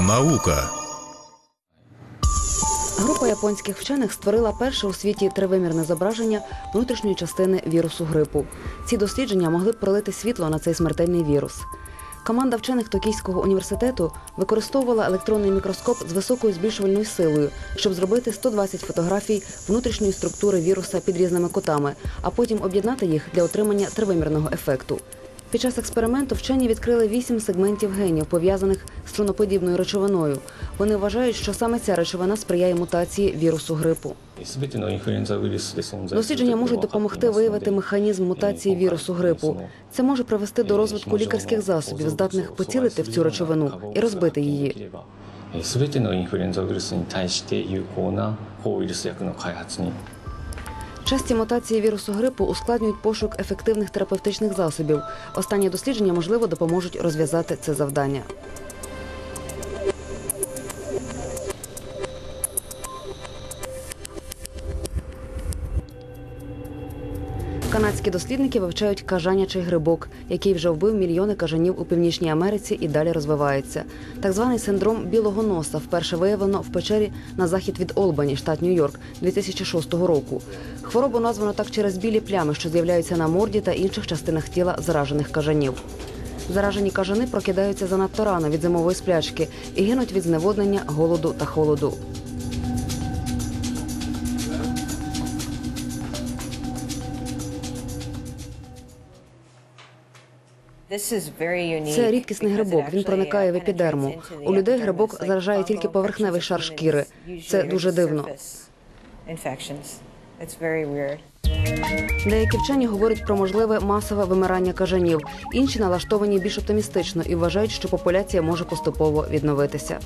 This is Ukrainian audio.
Наука Група японських вчених створила перше у світі тривимірне зображення внутрішньої частини вірусу грипу. Ці дослідження могли б пролити світло на цей смертельний вірус. Команда вчених Токійського університету використовувала електронний мікроскоп з високою збільшувальною силою, щоб зробити 120 фотографій внутрішньої структури віруса під різними кутами, а потім об'єднати їх для отримання тривимірного ефекту. Під час експерименту вчені відкрили вісім сегментів генів, пов'язаних з троноподібною речовиною. Вони вважають, що саме ця речовина сприяє мутації вірусу грипу. Дослідження можуть допомогти виявити механізм мутації вірусу грипу. Це може привести до розвитку лікарських засобів, здатних поцілити в цю речовину і розбити її. Свити на інфлюензавірусу Часті мутації вірусу грипу ускладнюють пошук ефективних терапевтичних засобів. Останні дослідження, можливо, допоможуть розв'язати це завдання. Канадські дослідники вивчають кажанячий грибок, який вже вбив мільйони кажанів у Північній Америці і далі розвивається. Так званий синдром білого носа вперше виявлено в печері на захід від Олбані, штат Нью-Йорк, 2006 року. Хворобу названо так через білі плями, що з'являються на морді та інших частинах тіла заражених кажанів. Заражені кажани прокидаються занадто рано від зимової сплячки і гинуть від зневоднення, голоду та холоду. Це рідкісний грибок. Він проникає в епідерму. У людей грибок заражає тільки поверхневий шар шкіри. Це дуже дивно. Деякі вчені говорять про можливе масове вимирання кажанів. Інші налаштовані більш оптимістично і вважають, що популяція може поступово відновитися.